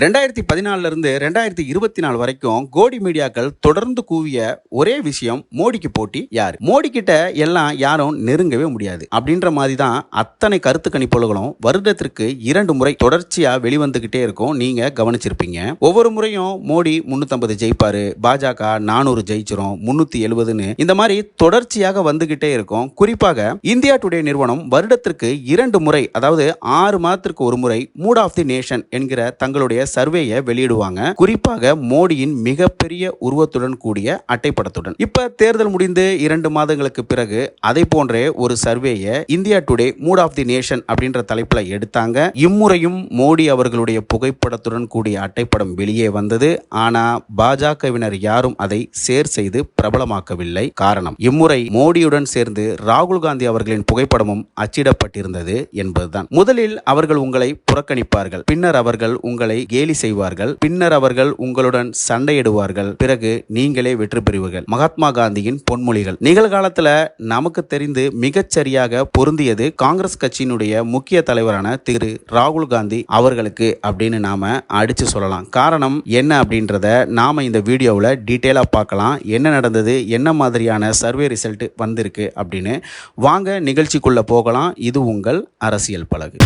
ரெண்டாயிரத்தி பதினாலுல இருந்து ரெண்டாயிரத்தி இருபத்தி நாலு வரைக்கும் கோடி மீடியாக்கள் தொடர்ந்து கூவிய ஒரே விஷயம் மோடிக்கு போட்டி யாரு? மோடி கிட்ட எல்லாம் யாரும் நெருங்கவே முடியாது. அப்படின்ற மாதிரி தான் அத்தனை கருத்து கணிப்புகளும் வருடத்திற்கு இரண்டு முறை தொடர்ச்சியா வெளிவந்துகிட்டே இருக்கும். நீங்க கவனிச்சிருப்பீங்க. ஒவ்வொரு முறையும் மோடி முன்னூத்தி ஜெயிப்பாரு. பாஜக நானூறு ஜெயிச்சிரும். முன்னூத்தி எழுபதுன்னு இந்த மாதிரி தொடர்ச்சியாக வந்துகிட்டே இருக்கும். குறிப்பாக இந்தியா டுடே நிறுவனம் வருடத்திற்கு இரண்டு முறை அதாவது ஆறு மாதத்திற்கு ஒரு முறை மூட் ஆஃப் தி நேஷன் என்கிற தங்களுடைய சர்வேயை வெளியிடுவாங்க. குறிப்பாக மோடியின் மிகப்பெரிய உருவத்துடன் கூடிய அட்டைப்படத்துடன். இப்ப தேர்தல் முடிந்து இரண்டு மாதங்களுக்கு பிறகு அதை போன்றே ஒரு சர்வேயை India Today mood of the nation அப்படின்ற தலைப்புல எடுத்தாங்க. இம்முறையும் மோடி அவர்களுடைய புகைப்படத்துடன் கூடிய அட்டைப்படம் வெளியே வந்தது. ஆனா பாஜகவினர் யாரும் அதை சேர் செய்து பிரபலமாக்கவில்லை. காரணம் இம்முறை மோடியுடன் சேர்ந்து ராகுல் காந்தி அவர்களின் புகைப்படமும் அச்சிடப்பட்டிருந்தது என்பதுதான். முதலில் அவர்கள் உங்களை புறக்கணிப்பார்கள். பின்னர் அவர்கள் உங்களை கேலி செய்வார்கள். பின்னர் அவர்கள் உங்களுடன் சண்டையிடுவார்கள். பிறகு நீங்களே வெற்றி பெறுவீர்கள். மகாத்மா காந்தியின் பொன்மொழிகள். நிகழ்காலத்துல நமக்கு தெரிந்து மிகச்சரியாக பொருந்தியது காங்கிரஸ் கட்சியினுடைய முக்கிய தலைவரான திரு. ராகுல் காந்தி அவர்களுக்கு அப்படின்னு நாம அடிச்சு சொல்லலாம். காரணம் என்ன அப்படின்றத நாம இந்த வீடியோவில் டீட்டெயிலாக பார்க்கலாம். என்ன நடந்தது? என்ன மாதிரியான சர்வே ரிசல்ட் வந்திருக்கு அப்படின்னு. வாங்க நிகழ்ச்சிக்குள்ள போகலாம். இது உங்கள் அரசியல் பலகு.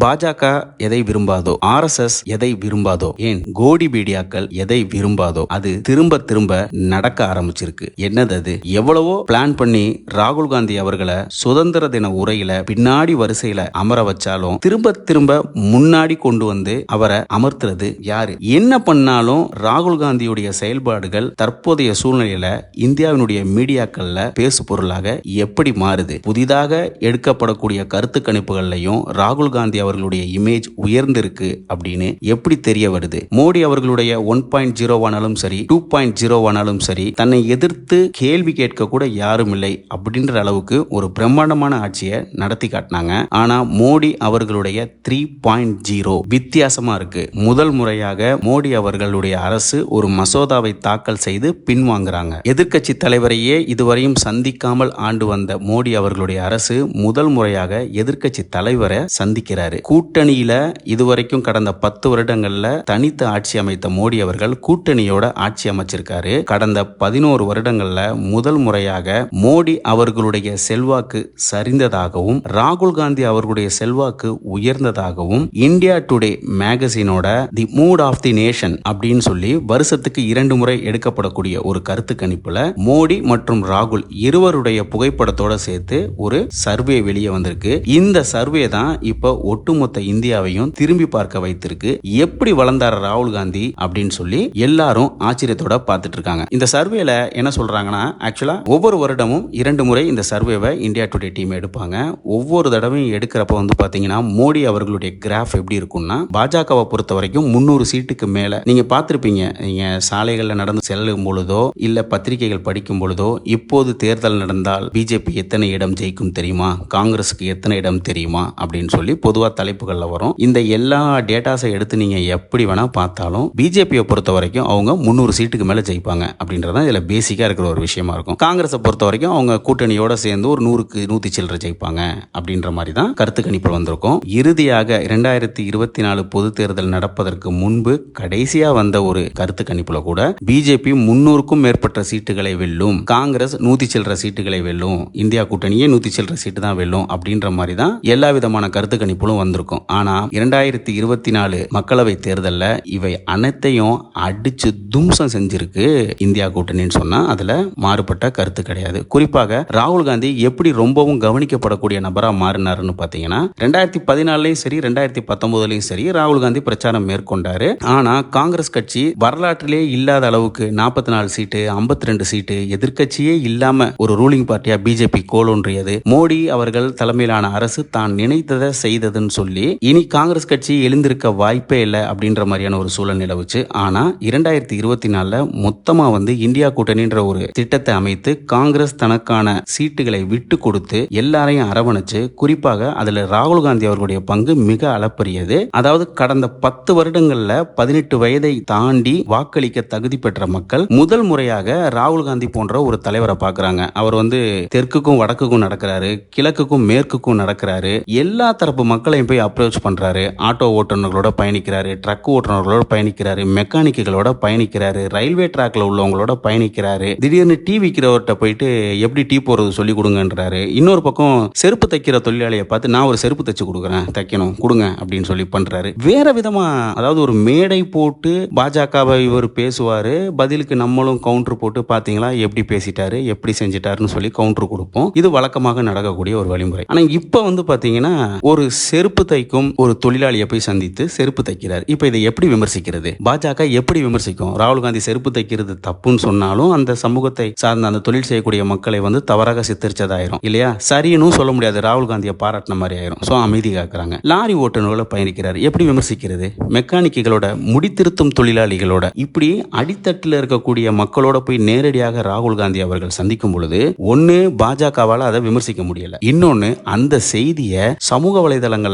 பாஜக எதை விரும்பாதோ? ஆர்எஸ்எஸ் எதை விரும்பாதோ? ஏன்? கோடி மீடியாக்கள் எதை விரும்பாதோ? அது திரும்ப திரும்ப நடக்க ஆரம்பிச்சிருக்கு. என்னது அது? எவ்வளவோ பிளான் பண்ணி ராகுல் காந்தி அவர்களை சுதந்திர தின உரையில பின்னாடி வரிசையில அமர வச்சாலும் திரும்ப திரும்ப முன்னாடி கொண்டு வந்து அவரை அமர்த்துறது யாரு? என்ன பண்ணாலும் ராகுல் காந்தியுடைய செயல்பாடுகள் தற்போதைய சூழ்நிலையில இந்தியாவினுடைய மீடியாக்கள்ல பேசு பொருளாக எப்படி மாறுது? புதிதாக எடுக்கப்படக்கூடிய கருத்து கணிப்புகள்லையும் ராகுல் காந்தி அவர்களுடைய இமேஜ் உயர்ந்திருக்கு அப்படின்னு எப்படி தெரிய வருது? மோடி அவர்களுடைய ஒன் பாயிண்ட் ஜீரோவானாலும் சரி டூ பாயிண்ட் ஜீரோ ஆனாலும் சரி தன்னை எதிர்த்து கேள்வி கேட்க கூட யாரும் இல்லை அப்படின்ற அளவுக்கு ஒரு பிரம்மாண்டமான ஆட்சியை நடத்தி காட்டினாங்க. ஆனா மோடி அவர்களுடைய த்ரீ பாயிண்ட் ஜீரோ வித்தியாசமா இருக்கு. முதல் முறையாக மோடி அவர்களுடைய அரசு ஒரு மசோதாவை தாக்கல் செய்து பின்வாங்குறாங்க. எதிர்க்கட்சி தலைவரையே இதுவரையும் சந்திக்காமல் ஆண்டு வந்த மோடி அவர்களுடைய அரசு முதல் முறையாக எதிர்க்கட்சி தலைவரை சந்திக்கிறாரு. கூட்டணியில இதுவரைக்கும் கடந்த பத்து வருடங்கள்ல தனித்து ஆட்சி அமைத்த மோடி அவர்கள் கூட்டணியோட ஆட்சி அமைச்சிருக்காரு. கடந்த பதினோரு வருடங்கள்ல முதல் முறையாக மோடி அவர்களுடைய செல்வாக்கு சரிந்ததாகவும் ராகுல் காந்தி அவர்களுடைய செல்வாக்கு உயர்ந்ததாகவும் India today மேகசினோட the mood of the nation அப்படின்னு சொல்லி வருஷத்துக்கு இரண்டு முறை எடுக்கப்படக்கூடிய ஒரு கருத்து கணிப்புல மோடி மற்றும் ராகுல் இருவருடைய புகைப்படத்தோட சேர்த்து ஒரு சர்வே வெளியே வந்திருக்கு. இந்த சர்வே தான் இப்போ ஒட்டுமொத்த இந்தியாவையும் திரும்பி பார்க்க வைத்திருக்கு. எப்படி வளர்ந்தார் ராகுல் காந்தி அப்படின்னு சொல்லி எல்லாரும் ஆச்சரியத்தோட பார்த்துட்டு இருக்காங்க. இந்த சர்வேல என்ன சொல்றாங்கன்னா ஆக்சுவலா ஒவ்வொரு வருடமும் இரண்டு முறை இந்த சர்வேவை இந்தியா டுடே டீம் எடுப்பாங்க. ஒவ்வொரு தடவையும் எடுக்கிறப்ப வந்து பாத்தீங்கன்னா மோடி அவர்களுடைய கிராஃப் எப்படி இருக்கும்னா பாஜகவை பொறுத்த வரைக்கும் முன்னூறு சீட்டுக்கு மேல. நீங்க பார்த்துருப்பீங்க நீங்க சாலைகளில் நடந்து செல்லும் பொழுதோ இல்ல பத்திரிகைகள் படிக்கும் பொழுதோ இப்போது தேர்தல் நடந்தால் பிஜேபி எத்தனை இடம் ஜெயிக்கும் தெரியுமா? காங்கிரஸுக்கு எத்தனை இடம் தெரியுமா? அப்படின்னு சொல்லி பொதுவாக பொதுவாக தலைப்புகளில் வரும். இந்த எல்லா டேட்டாஸை எடுத்து நீங்க எப்படி வேணா பார்த்தாலும் பிஜேபியை பொறுத்த வரைக்கும் அவங்க முந்நூறு சீட்டுக்கு மேலே ஜெயிப்பாங்க அப்படின்றது இதில் இதுல பேசிக்கா இருக்கிற ஒரு விஷயமா இருக்கும். காங்கிரஸை பொறுத்த வரைக்கும் அவங்க கூட்டணியோட சேர்ந்து ஒரு நூறுக்கு நூத்தி சில்லரை ஜெயிப்பாங்க அப்படின்ற மாதிரி தான் கருத்து கணிப்பில் வந்திருக்கும். இறுதியாக இரண்டாயிரத்தி இருபத்தி நாலு பொது தேர்தல் நடப்பதற்கு முன்பு கடைசியா வந்த ஒரு கருத்து கணிப்புல கூட பிஜேபி முன்னூறுக்கும் மேற்பட்ட சீட்டுகளை வெல்லும். காங்கிரஸ் நூத்தி சில்லற சீட்டுகளை வெல்லும். இந்தியா கூட்டணியே நூத்தி சில்லற சீட்டு தான் வெல்லும் அப்படின்ற மாதிரி தான் எல்லா விதமான கருத்து கணிப்புகளும் வந்திருக்கும். ஆனால் இரண்டாயிரத்தி இருபத்தி நாலு மக்களவை தேர்தலில் இவை அனைத்தையும் அடிச்சு தும்சம் செஞ்சிருக்கு இந்தியா கூட்டணின்னு சொன்னா அதுல மாறுபட்ட கருத்து கிடையாது. குறிப்பாக ராகுல் காந்தி எப்படி ரொம்பவும் கவனிக்கப்படக்கூடிய நபரா மாறினாருன்னு பார்த்தீங்கன்னா ரெண்டாயிரத்தி பதினாலுலயும் சரி ரெண்டாயிரத்தி பத்தொன்பதுலையும் சரி ராகுல் காந்தி பிரச்சாரம் மேற்கொண்டாரு. ஆனா காங்கிரஸ் கட்சி வரலாற்றிலே இல்லாத அளவுக்கு நாற்பத்தி நாலு சீட்டு ஐம்பத்தி ரெண்டு சீட்டு எதிர்கட்சியே இல்லாம ஒரு ரூலிங் பார்ட்டியா பிஜேபி கோலோன்றியது மோடி அவர்கள் தலைமையிலான அரசு தான் நினைத்ததை செய்ததுன்னு சொல்லி இனி காங்கிரஸ் கட்சி எழுந்திருக்க வாய்ப்பே இல்லை அப்படின்ற மாதிரியான ஒரு சூழல் நிலவுச்சு. ஆனா இரண்டாயிரத்தி இருபத்தி நாலுல மொத்தமா வந்து இந்தியா கூட்டணின்ற ஒரு திட்டத்தை அமைத்து காங்கிரஸ் தனக்கான சீட்டுகளை விட்டு கொடுத்து எல்லாரையும் அரவணைச்சு குறிப்பாக அதுல ராகுல் காந்தி அவர்களுடைய பங்கு மிக அளப்பரியது. அதாவது கடந்த பத்து வருடங்கள்ல பதினெட்டு வயதை தாண்டி வாக்களிக்க தகுதி பெற்ற மக்கள் முதல் முறையாக ராகுல் காந்தி போன்ற ஒரு தலைவரை பார்க்குறாங்க. அவர் வந்து தெற்குக்கும் வடக்குக்கும் நடக்கிறாரு கிழக்குக்கும் மேற்குக்கும் நடக்கிறாரு. எல்லா தரப்பு மக்கள் மக்களையும் போய் அப்ரோச் பண்ணுறாரு ஆட்டோ ஓட்டுநர்களோட பயணிக்கிறாரு. ட்ரக் ஓட்டுநர்களோட பயணிக்கிறாரு. மெக்கானிக்குகளோட பயணிக்கிறாரு. ரயில்வே ட்ராக்ல உள்ளவங்களோட பயணிக்கிறாரு. திடீர்னு டீ விற்கிறவர்கிட்ட போயிட்டு எப்படி டீ போடுறது சொல்லி கொடுங்கன்றாரு. இன்னொரு பக்கம் செருப்பு தைக்கிற தொழிலாளியை பார்த்து நான் ஒரு செருப்பு தைச்சு கொடுக்குறேன். தைக்கணும். கொடுங்க. அப்படின்னு சொல்லி பண்றாரு. வேற விதமா அதாவது ஒரு மேடை போட்டு பாஜகவை இவர் பேசுவாரு. பதிலுக்கு நம்மளும் கவுண்டர் போட்டு பாத்தீங்களா? எப்படி பேசிட்டாரு? எப்படி செஞ்சிட்டாருன்னு சொல்லி கவுண்டர் கொடுப்போம். இது வழக்கமாக நடக்கக்கூடிய ஒரு வழிமுறை. ஆனா இப்ப வந்து பாத்தீங்கன்னா ஒரு செருப்பு தைக்கும் ஒரு தொழிலாளியை போய் சந்தித்து செருப்பு தைக்கிறார். இப்போ இதை எப்படி விமர்சிக்கிறது? பாஜக எப்படி விமர்சிக்கும்? ராகுல் காந்தி செருப்பு தைக்கிறது தப்புன்னு சொன்னாலும் அந்த சமூகத்தை சார்ந்த அந்த தொழில் செய்யக்கூடிய மக்களை வந்து தவறாக சித்தரிச்சதாயிரும். இல்லையா? சரின்னு சொல்ல முடியாது. ராகுல் காந்தியை பாராட்டின மாதிரி ஆயிரும். ஸோ அமைதி காக்குறாங்க. லாரி ஓட்டுநர்களை பயணிக்கிறார். எப்படி விமர்சிக்கிறது? மெக்கானிக்குகளோட முடித்திருத்தும் தொழிலாளிகளோட இப்படி அடித்தட்டில் இருக்கக்கூடிய மக்களோட போய் நேரடியாக ராகுல் காந்தி அவர்கள் சந்திக்கும் பொழுது ஒன்னு பாஜகவால அதை விமர்சிக்க முடியல. இன்னொன்னு அந்த செய்தியை சமூக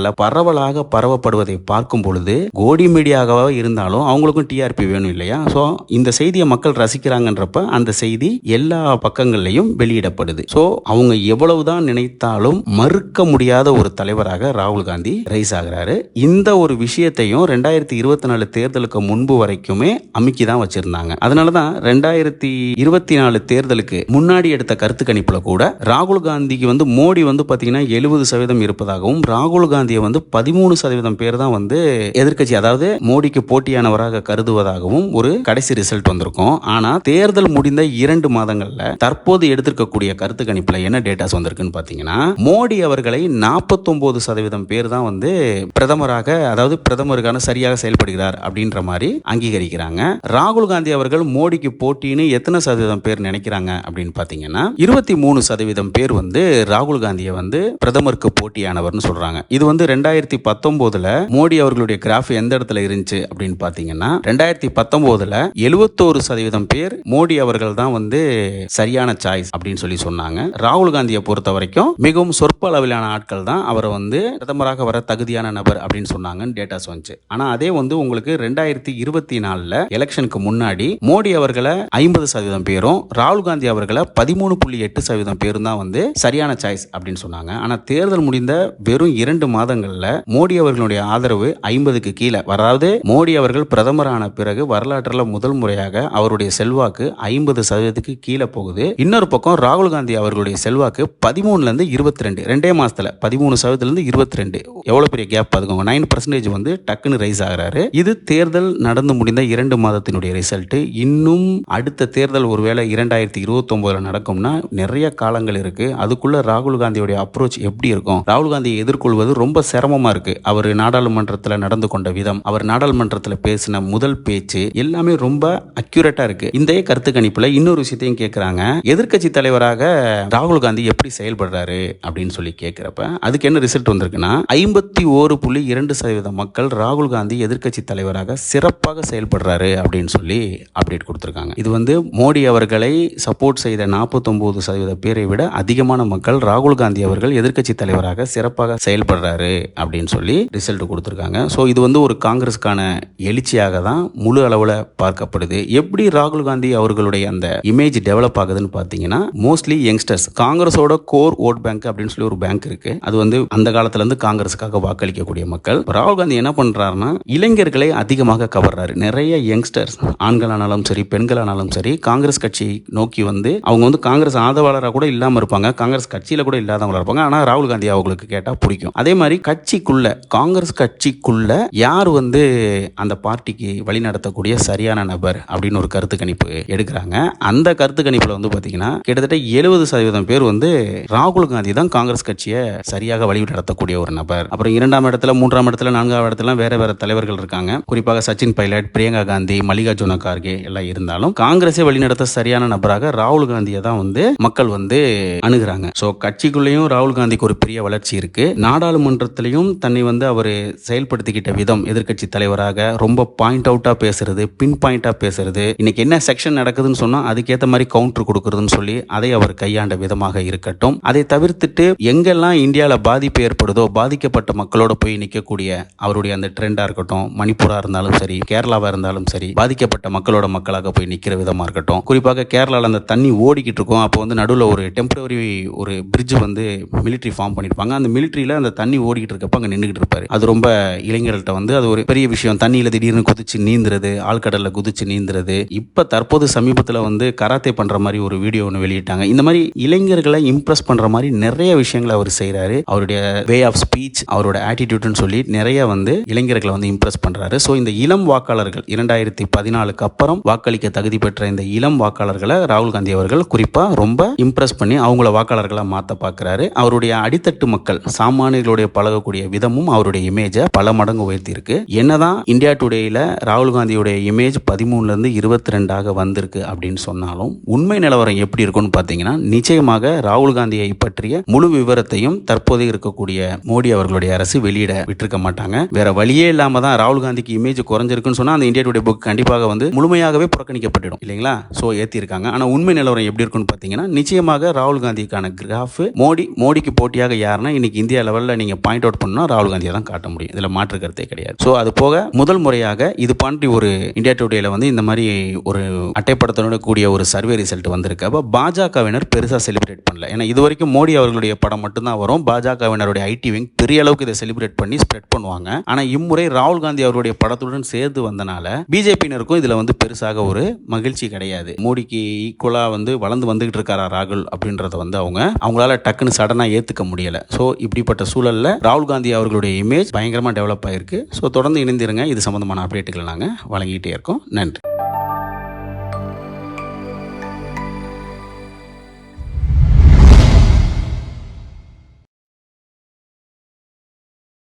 வலைதளங்கள்ல பரவலாக பரவப்படுவதை பார்க்கும் பொழுது கோடி மீடியாவாக இருந்தாலும் அவங்களுக்கும் டிஆர்பி வேணும் இல்லையா? ஸோ இந்த செய்தியை மக்கள் ரசிக்கிறாங்கன்றப்ப அந்த செய்தி எல்லா பக்கங்கள்லையும் வெளியிடப்படுது. ஸோ அவங்க எவ்வளவுதான் நினைத்தாலும் மறுக்க முடியாத ஒரு தலைவராக ராகுல் காந்தி ரைஸ் ஆகிறாரு. இந்த ஒரு விஷயத்தையும் ரெண்டாயிரத்தி இருபத்தி நாலு தேர்தலுக்கு முன்பு வரைக்குமே அமுக்கி தான் வச்சிருந்தாங்க. அதனால தான் ரெண்டாயிரத்தி இருபத்தி நாலு தேர்தலுக்கு முன்னாடி எடுத்த கருத்து கணிப்புல கூட ராகுல் காந்திக்கு வந்து மோடி வந்து பாத்தீங்கன்னா எழுபது சதவீதம் இருப்பதாகவும் ராகுல் காந்தி காந்தியை வந்து பதிமூணு சதவீதம் பேர் தான் வந்து எதிர்கட்சி அதாவது மோடிக்கு போட்டியானவராக கருதுவதாகவும் ஒரு கடைசி ரிசல்ட் வந்திருக்கும். ஆனா தேர்தல் முடிந்த இரண்டு மாதங்கள்ல தற்போது எடுத்திருக்கக்கூடிய கருத்து கணிப்புல என்ன டேட்டாஸ் வந்திருக்குன்னு பாத்தீங்கன்னா மோடி அவர்களை 49% சதவீதம் பேர் தான் வந்து பிரதமராக அதாவது பிரதமருக்கான சரியாக செயல்படுகிறார் அப்படின்ற மாதிரி அங்கீகரிக்கிறாங்க. ராகுல் காந்தி அவர்கள் மோடிக்கு போட்டின்னு எத்தனை சதவீதம் பேர் நினைக்கிறாங்க அப்படின்னு பாத்தீங்கன்னா இருபத்தி மூணு சதவீதம் பேர் வந்து ராகுல் காந்தியை வந்து பிரதமருக்கு போட்டியானவர்னு சொல்றாங்க. இது வந்து ரெண்டாயிரத்தி பத்தொன்பதுல மோடி அவர்களுடைய கிராஃப் எந்த இடத்துல இருந்துச்சு அப்படின்னு பாத்தீங்கன்னா ரெண்டாயிரத்தி பத்தொன்பதுல எழுபத்தோரு சதவீதம் பேர் மோடி அவர்கள் தான் வந்து சரியான சாய்ஸ் அப்படின்னு சொல்லி சொன்னாங்க. ராகுல் காந்தியை பொறுத்த வரைக்கும் மிகவும் சொற்ப அளவிலான ஆட்கள் தான் அவரை வந்து பிரதமராக வர தகுதியான நபர் அப்படின்னு சொன்னாங்கன்னு டேட்டாஸ் வந்துச்சு. ஆனா அதே வந்து உங்களுக்கு ரெண்டாயிரத்தி இருபத்தி நாலுல எலெக்ஷனுக்கு முன்னாடி மோடி அவர்களை ஐம்பது சதவீதம் பேரும் ராகுல் காந்தி அவர்களை பதிமூணு புள்ளி எட்டு சதவீதம் பேரும் தான் வந்து சரியான சாய்ஸ் அப்படின்னு சொன்னாங்க. ஆனா தேர்தல் முடிந்த வெறும் இரண்டு மாதங்கள்ல மோடி அவர்களுடைய ஆதரவு ஐம்பதுக்கு கீழே. அதாவது மோடி அவர்கள் பிரதமரான பிறகு வரலாற்றில் முதல் முறையாக அவருடைய செல்வாக்கு ஐம்பது சதவீதத்துக்கு கீழே போகுது. இன்னொரு பக்கம் ராகுல் காந்தி அவர்களுடைய செல்வாக்கு பதிமூணுல இருந்து இருபத்தி ரெண்டு ரெண்டே மாசத்துல பதிமூணு சதவீதத்துல இருந்து இருபத்தி ரெண்டு எவ்வளவு பெரிய கேப் பாத்துக்கோங்க. நைன் பர்சன்டேஜ் வந்து டக்குன்னு ரைஸ் ஆகிறாரு. இது தேர்தல் நடந்து முடிந்த இரண்டு மாதத்தினுடைய ரிசல்ட் இன்னும் அடுத்த தேர்தல் ஒருவேளை இரண்டாயிரத்தி இருபத்தி ஒன்பதுல நடக்கும்னா நிறைய காலங்கள் இருக்கு. அதுக்குள்ள ராகுல் காந்தியுடைய அப்ரோச் எப்படி இருக்கும்? ராகுல் காந்தியை எதிர்கொள்வது ரொம்ப ரொம்ப சிரமமா இருக்கு. அவர் நாடாளுமன்றத்தில் நடந்து கொண்ட விதம் அவர் நாடாளுமன்றத்தில் பேசின முதல் பேச்சு எல்லாமே ரொம்ப அக்யூரேட்டா இருக்கு. இந்த கருத்து கணிப்புல இன்னொரு விஷயத்தையும் கேட்குறாங்க எதிர்க்கட்சி தலைவராக ராகுல் காந்தி எப்படி செயல்படுறாரு அப்படின்னு சொல்லி கேட்கிறப்ப அதுக்கு என்ன ரிசல்ட் வந்திருக்குன்னா ஐம்பத்தி ஓரு புள்ளி இரண்டு சதவீத மக்கள் ராகுல் காந்தி எதிர்க்கட்சி தலைவராக சிறப்பாக செயல்படுறாரு அப்படின்னு சொல்லி அப்டேட் கொடுத்துருக்காங்க. இது வந்து மோடி அவர்களை சப்போர்ட் செய்த 49% சதவீத பேரை விட அதிகமான மக்கள் ராகுல் காந்தி அவர்கள் எதிர்க்கட்சி தலைவராக சிறப்பாக செயல்படுறாரு. அப்படின்னு சொல்லி ரிசல்ட் கொடுத்துருக்காங்க. ஸோ இது வந்து ஒரு காங்கிரஸ்க்கான எழுச்சியாக தான் முழு அளவில் பார்க்கப்படுது. எப்படி ராகுல் காந்தி அவர்களுடைய அந்த இமேஜ் டெவலப் ஆகுதுன்னு பார்த்தீங்கன்னா மோஸ்ட்லி யங்ஸ்டர்ஸ் காங்கிரஸோட கோர் ஓட் பேங்க் அப்படின்னு சொல்லி ஒரு பேங்க் இருக்கு. அது வந்து அந்த காலத்துல இருந்து காங்கிரஸுக்காக வாக்களிக்கக்கூடிய மக்கள். ராகுல் காந்தி என்ன பண்றாருன்னா இளைஞர்களை அதிகமாக கவர்றாரு. நிறைய யங்ஸ்டர்ஸ் ஆண்களானாலும் சரி பெண்களானாலும் சரி காங்கிரஸ் கட்சி நோக்கி வந்து அவங்க வந்து காங்கிரஸ் ஆதரவாளராக கூட இல்லாமல் இருப்பாங்க. காங்கிரஸ் கட்சியில் கூட இல்லாதவங்களா இருப்பாங்க. ஆனால் ராகுல் காந்தி அவங்களுக்கு கேட்டால் பிடிக்கும். அதே மாதிரி கட்சிக்குள்ள காங்கிரஸ் கட்சிக்குள்ள யார் வந்து அந்த பார்ட்டிக்கு வழி நடத்தக்கூடிய சரியான நபர் அப்படின்னு ஒரு கருத்து கணிப்பு எடுக்கிறாங்க. அந்த கருத்து கணிப்புல வந்து பாத்தீங்கன்னா கிட்டத்தட்ட எழுபது சதவீதம் பேர் வந்து ராகுல் காந்தி தான் காங்கிரஸ் கட்சியை சரியாக வழி நடத்தக்கூடிய ஒரு நபர். அப்புறம் இரண்டாம் இடத்துல மூன்றாம் இடத்துல நான்காம் இடத்துல வேற வேற தலைவர்கள் இருக்காங்க. குறிப்பாக சச்சின் பைலட் பிரியங்கா காந்தி மல்லிகார்ஜுன கார்கே எல்லாம் இருந்தாலும் காங்கிரஸை வழிநடத்த சரியான நபராக ராகுல் காந்தியை தான் வந்து மக்கள் வந்து அணுகிறாங்க. ஸோ கட்சிக்குள்ளேயும் ராகுல் காந்திக்கு ஒரு பெரிய வளர்ச்சி இருக்கு. நாடாளுமன்ற சட்டமன்றத்திலையும் தன்னை வந்து அவர் செயல்படுத்திக்கிட்ட விதம் எதிர்க்கட்சி தலைவராக ரொம்ப பாயிண்ட் அவுட்டாக பேசுறது பின் பாயிண்ட்டாக பேசுறது. இன்னைக்கு என்ன செக்ஷன் நடக்குதுன்னு சொன்னால் அதுக்கேற்ற மாதிரி கவுண்டர் கொடுக்குறதுன்னு சொல்லி அதை அவர் கையாண்ட விதமாக இருக்கட்டும். அதை தவிர்த்துட்டு எங்கெல்லாம் இந்தியாவில் பாதிப்பு ஏற்படுதோ பாதிக்கப்பட்ட மக்களோட போய் நிற்கக்கூடிய அவருடைய அந்த ட்ரெண்டாக இருக்கட்டும் மணிப்பூராக இருந்தாலும் சரி கேரளாவாக இருந்தாலும் சரி பாதிக்கப்பட்ட மக்களோட மக்களாக போய் நிற்கிற விதமாக இருக்கட்டும். குறிப்பாக கேரளாவில் அந்த தண்ணி ஓடிக்கிட்டு இருக்கும். அப்போ வந்து நடுவில் ஒரு டெம்பரரி ஒரு பிரிட்ஜ் வந்து மிலிட்ரி ஃபார்ம் பண்ணியிருப்பாங்க அந்த மிலிட்ரியில் அந்த தண்ணி ஓடிக்கிட்டு இருக்கப்ப அங்கே நின்றுக்கிட்டு இருப்பாரு. அது ரொம்ப இளைஞர்கள்ட்ட வந்து அது ஒரு பெரிய விஷயம். தண்ணியில் திடீர்னு குதிச்சு நீந்துறது ஆழ்கடலில் குதிச்சு நீந்துறது. இப்போ தற்போது சமீபத்தில் வந்து கராத்தே பண்ணுற மாதிரி ஒரு வீடியோ ஒன்று வெளியிட்டாங்க. இந்த மாதிரி இளைஞர்களை இம்ப்ரெஸ் பண்ணுற மாதிரி நிறைய விஷயங்களை அவர் செய்கிறாரு அவருடைய வே ஆஃப் ஸ்பீச் அவரோட ஆட்டிடியூட்னு சொல்லி நிறைய வந்து இளைஞர்களை வந்து இம்ப்ரெஸ் பண்ணுறாரு ஸோ இந்த இளம் வாக்காளர்கள் இரண்டாயிரத்தி பதினாலுக்கு அப்புறம் வாக்களிக்க தகுதி பெற்ற இந்த இளம் வாக்காளர்களை ராகுல் காந்தி அவர்கள் குறிப்பாக ரொம்ப இம்ப்ரெஸ் பண்ணி அவங்கள வாக்காளர்களாக மாற்ற பார்க்குறாரு அவருடைய அடித்தட்டு மக்கள் சாமானியர்களுடைய பழகக்கூடிய விதமும் அவருடைய இமேஜை பல மடங்கு உயர்த்தியிருக்கு. என்னதான் இந்தியா டுடேயில் ராகுல் காந்தியுடைய இமேஜ் பதிமூணுலேருந்து இருபத்தி ரெண்டாக வந்திருக்கு அப்படின்னு சொன்னாலும் உண்மை நிலவரம் எப்படி இருக்கும்னு பார்த்தீங்கன்னா நிச்சயமாக ராகுல் காந்தியை பற்றிய முழு விவரத்தையும் தற்போது இருக்கக்கூடிய மோடி அவர்களுடைய அரசு வெளியிட விட்டிருக்க மாட்டாங்க. வேற வழியே இல்லாம தான் ராகுல் காந்திக்கு இமேஜ் குறைஞ்சிருக்குன்னு சொன்னா அந்த இந்தியா டுடே புக் கண்டிப்பாக வந்து முழுமையாகவே புறக்கணிக்கப்பட்டுடும். இல்லைங்களா? ஸோ ஏற்றிருக்காங்க ஆனால் உண்மை நிலவரம் எப்படி இருக்குன்னு பார்த்தீங்கன்னா நிச்சயமாக ராகுல் காந்திக்கான கிராஃப் மோடி மோடிக்கு போட்டியாக யாருன்னா இன்னைக்கு இந்தியா லெவலில் நீங்கள் பாயிண்ட் அவுட் பண்ணால் ராகுல் காந்தியை தான் காட்ட முடியும். இதில் மாற்று கருத்தே கிடையாது. ஸோ அது போக முதல் முறையாக இது பாண்டி ஒரு இந்தியா டுடேல வந்து இந்த மாதிரி ஒரு அட்டைப்படத்தோட கூடிய ஒரு சர்வே ரிசல்ட் வந்திருக்கு. அப்போ பாஜகவினர் பெருசாக செலிப்ரேட் பண்ணல. ஏன்னா இது வரைக்கும் மோடி அவர்களுடைய படம் மட்டும்தான் வரும். பாஜகவினருடைய ஐடி விங் பெரிய அளவுக்கு இதை செலிப்ரேட் பண்ணி ஸ்ப்ரெட் பண்ணுவாங்க. ஆனால் இம்முறை ராகுல் காந்தி அவருடைய படத்துடன் சேர்ந்து வந்தனால பிஜேபியினருக்கும் இதில் வந்து பெருசாக ஒரு மகிழ்ச்சி கிடையாது. மோடிக்கு ஈக்குவலாக வந்து வளர்ந்து வந்துகிட்டு இருக்காரா ராகுல் அப்படின்றத வந்து அவங்க அவங்களால டக்குன்னு சடனாக ஏற்றுக்க முடியலை. ஸோ இப்படிப்பட்ட சூழலில் ராகுல் காந்தி அவர்களுடைய இமேஜ் பயங்கரமாக டெவலப் ஆயிருக்கு. ஸோ தொடர்ந்து இணைந்திருங்க. இது சம்பந்தமான அப்டேட்டுகளை நாங்கள் வழங்கிட்டே இருக்கோம். நன்றி.